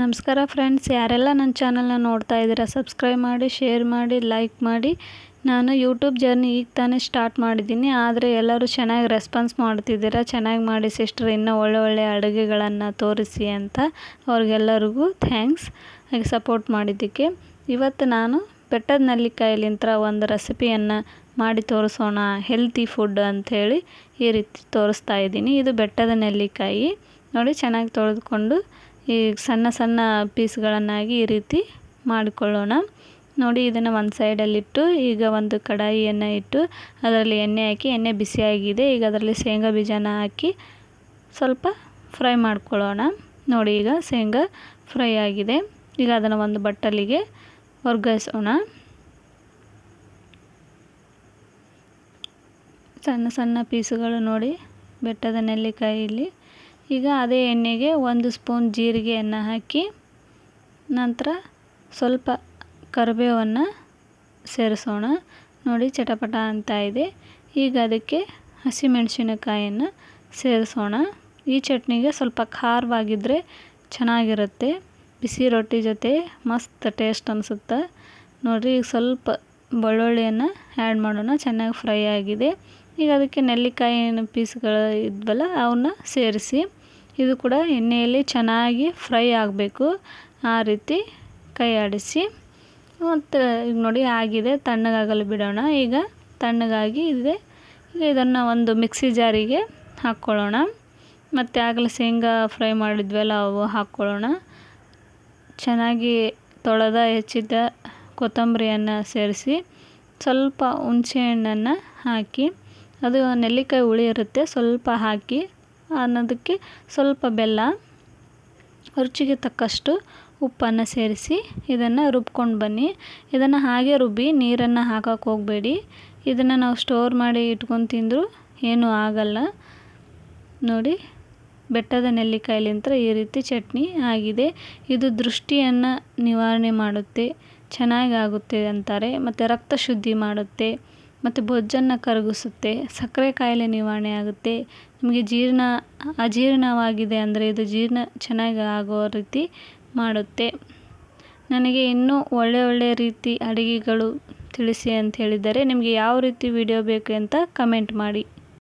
ನಮಸ್ಕಾರ ಫ್ರೆಂಡ್ಸ್ ಯಾರೆಲ್ಲ ನನ್ನ ಚಾನಲ್ನ ನೋಡ್ತಾ ಇದ್ದೀರಾ ಸಬ್ಸ್ಕ್ರೈಬ್ ಮಾಡಿ ಶೇರ್ ಮಾಡಿ ಲೈಕ್ ಮಾಡಿ. ನಾನು ಯೂಟ್ಯೂಬ್ ಜರ್ನಿ ಈಗ ತಾನೇ ಸ್ಟಾರ್ಟ್ ಮಾಡಿದ್ದೀನಿ. ಆದರೆ ಎಲ್ಲರೂ ಚೆನ್ನಾಗಿ ರೆಸ್ಪಾನ್ಸ್ ಮಾಡ್ತಿದ್ದೀರಾ, ಚೆನ್ನಾಗಿ ಮಾಡಿ ಸಿಸ್ಟರ್ ಇನ್ನೂ ಒಳ್ಳೆ ಒಳ್ಳೆ ಅಡುಗೆಗಳನ್ನು ತೋರಿಸಿ ಅಂತ ಅವ್ರಿಗೆಲ್ಲರಿಗೂ ಥ್ಯಾಂಕ್ಸ್ ಹಾಗೆ ಸಪೋರ್ಟ್ ಮಾಡಿದ್ದಕ್ಕೆ. ಇವತ್ತು ನಾನು ಬೆಟ್ಟದ ನೆಲ್ಲಿಕಾಯಿಲಿಂತ್ರ ಒಂದು ರೆಸಿಪಿಯನ್ನು ಮಾಡಿ ತೋರಿಸೋಣ. ಹೆಲ್ತಿ ಫುಡ್ ಅಂಥೇಳಿ ಈ ರೀತಿ ತೋರಿಸ್ತಾ ಇದ್ದೀನಿ. ಇದು ಬೆಟ್ಟದ ನೆಲ್ಲಿಕಾಯಿ. ನೋಡಿ ಚೆನ್ನಾಗಿ ತೊಳೆದುಕೊಂಡು ಈ ಸಣ್ಣ ಸಣ್ಣ ಪೀಸ್ಗಳನ್ನಾಗಿ ಈ ರೀತಿ ಮಾಡಿಕೊಳ್ಳೋಣ. ನೋಡಿ, ಇದನ್ನು ಒಂದು ಸೈಡಲ್ಲಿಟ್ಟು ಈಗ ಒಂದು ಕಡಾಯಿಯನ್ನು ಇಟ್ಟು, ಅದರಲ್ಲಿ ಎಣ್ಣೆ ಹಾಕಿ, ಎಣ್ಣೆ ಬಿಸಿಯಾಗಿದೆ. ಈಗ ಅದರಲ್ಲಿ ಶೇಂಗಾ ಬೀಜನ ಹಾಕಿ ಸ್ವಲ್ಪ ಫ್ರೈ ಮಾಡ್ಕೊಳ್ಳೋಣ. ನೋಡಿ, ಈಗ ಶೇಂಗಾ ಫ್ರೈ ಆಗಿದೆ. ಈಗ ಅದನ್ನು ಒಂದು ಬಟ್ಟಲಿಗೆ ವರ್ಗಾಯಿಸೋಣ ಸಣ್ಣ ಸಣ್ಣ ಪೀಸುಗಳು ನೋಡಿ, ಬೆಟ್ಟದ ನೆಲ್ಲಿಕಾಯಿಲಿ ಈಗ ಅದೇ ಎಣ್ಣೆಗೆ ಒಂದು ಸ್ಪೂನ್ ಜೀರಿಗೆಯನ್ನು ಹಾಕಿ ನಂತರ ಸ್ವಲ್ಪ ಕರಿಬೇವನ್ನು ಸೇರಿಸೋಣ. ನೋಡಿ ಚಟಪಟ ಅಂತ ಇದೆ. ಈಗ ಅದಕ್ಕೆ ಹಸಿಮೆಣಸಿನಕಾಯನ್ನು ಸೇರಿಸೋಣ. ಈ ಚಟ್ನಿಗೆ ಸ್ವಲ್ಪ ಖಾರವಾಗಿದ್ದರೆ ಚೆನ್ನಾಗಿರುತ್ತೆ. ಬಿಸಿ ರೊಟ್ಟಿ ಜೊತೆ ಮಸ್ತ್ ಟೇಸ್ಟ್ ಅನಿಸುತ್ತೆ. ನೋಡಿರಿ, ಈಗ ಸ್ವಲ್ಪ ಬೆಳ್ಳುಳ್ಳಿಯನ್ನು ಆ್ಯಡ್ ಮಾಡೋಣ. ಚೆನ್ನಾಗಿ ಫ್ರೈ ಆಗಿದೆ. ಈಗ ಅದಕ್ಕೆ ನೆಲ್ಲಿಕಾಯಿನ ಪೀಸ್ಗಳು ಇದ್ವಲ್ಲ, ಅವನ್ನ ಸೇರಿಸಿ ಇದು ಕೂಡ ಎಣ್ಣೆಯಲ್ಲಿ ಚೆನ್ನಾಗಿ ಫ್ರೈ ಆಗಬೇಕು. ಆ ರೀತಿ ಕೈ ಆಡಿಸಿ. ಮತ್ತು ಈಗ ನೋಡಿ ಆಗಿದೆ, ತಣ್ಣಗಾಗಲು ಬಿಡೋಣ. ಈಗ ತಣ್ಣಗಾಗಿ ಇದೆ. ಈಗ ಇದನ್ನು ಒಂದು ಮಿಕ್ಸಿ ಜಾರಿಗೆ ಹಾಕ್ಕೊಳ್ಳೋಣ. ಮತ್ತು ಆಗಲೇ ಶೇಂಗಾ ಫ್ರೈ ಮಾಡಿದ್ವಲ್ಲ, ಅವು ಹಾಕ್ಕೊಳ್ಳೋಣ. ಚೆನ್ನಾಗಿ ತೊಳೆದ ಹೆಚ್ಚಿದ ಕೊತ್ತಂಬರಿಯನ್ನು ಸೇರಿಸಿ ಸ್ವಲ್ಪ ಹುಣಸೆಹಣ್ಣನ್ನು ಹಾಕಿ ಅದು ನೆಲ್ಲಿಕಾಯಿ ಹುಳಿ ಇರುತ್ತೆ, ಸ್ವಲ್ಪ ಹಾಕಿ, ಅನ್ನೋದಕ್ಕೆ ಸ್ವಲ್ಪ ಬೆಲ್ಲ, ರುಚಿಗೆ ತಕ್ಕಷ್ಟು ಉಪ್ಪನ್ನು ಸೇರಿಸಿ ಇದನ್ನು ರುಬ್ಕೊಂಡು ಬನ್ನಿ. ಇದನ್ನು ಹಾಗೆ ರುಬ್ಬಿ ನೀರನ್ನು ಹಾಕೋಕೆ ಹೋಗಬೇಡಿ. ಇದನ್ನು ನಾವು ಸ್ಟೋರ್ ಮಾಡಿ ಇಟ್ಕೊಂಡು ತಿಂದರೂ ಏನೂ ಆಗಲ್ಲ. ನೋಡಿ, ಬೆಟ್ಟದ ನೆಲ್ಲಿಕಾಯಿಲಿಂತ್ರ ಈ ರೀತಿ ಚಟ್ನಿ ಆಗಿದೆ. ಇದು ದೃಷ್ಟಿಯನ್ನು ನಿವಾರಣೆ ಮಾಡುತ್ತೆ ಚೆನ್ನಾಗಿ ಆಗುತ್ತೆ ಅಂತಾರೆ, ಮತ್ತು ರಕ್ತ ಶುದ್ಧಿ ಮಾಡುತ್ತೆ. ಮತ್ತು ಬೊಜ್ಜನ್ನು ಕರಗಿಸುತ್ತೆ. ಸಕ್ಕರೆ ಕಾಯಿಲೆ ನಿವಾರಣೆ ಆಗುತ್ತೆ. ನಿಮಗೆ ಜೀರ್ಣ, ಅಜೀರ್ಣವಾಗಿದೆ ಅಂದರೆ ಇದು ಜೀರ್ಣ ಚೆನ್ನಾಗಿ ಆಗೋ ರೀತಿ ಮಾಡುತ್ತೆ. ನನಗೆ ಇನ್ನೂ ಒಳ್ಳೆ ಒಳ್ಳೆ ರೀತಿ ಅಡುಗೆಗಳು ತಿಳಿಸಿ ಅಂತ ಹೇಳಿದರೆ ನಿಮಗೆ ಯಾವ ರೀತಿ ವಿಡಿಯೋ ಬೇಕು ಅಂತ ಕಮೆಂಟ್ ಮಾಡಿ.